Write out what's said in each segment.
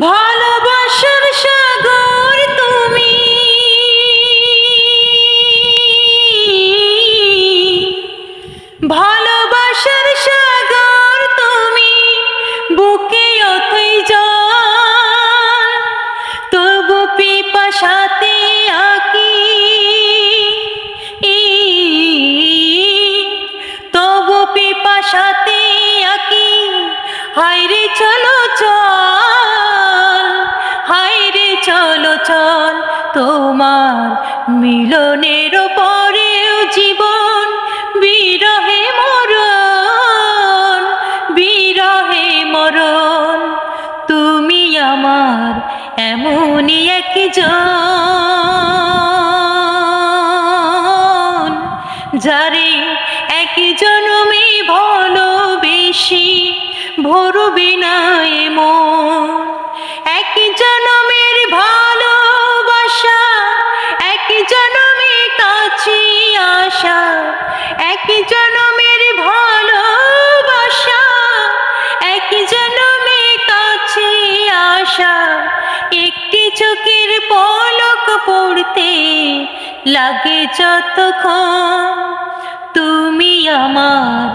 ভালোবাসার সাগর তুমি। ভালোবাসার সাগর তুমি। বুকে অথই জল তবু পিপাসাতে আকি। তবু পিপাসাতে তোমার মিলনের পরেও জীবন, বিরহে মরণ বিরহে মরণ। তুমি আমার এমনই একজন, যারে এক জনমে ভালোবেসি ভরবে না এ জনমের ভালোবাসা এক জনমে কাছে আসা, একটি চোখের পলক পড়তে লাগে যতক্ষণ। তুমি আমার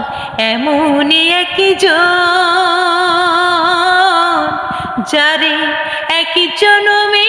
এমন একজন, যারে এক জনমে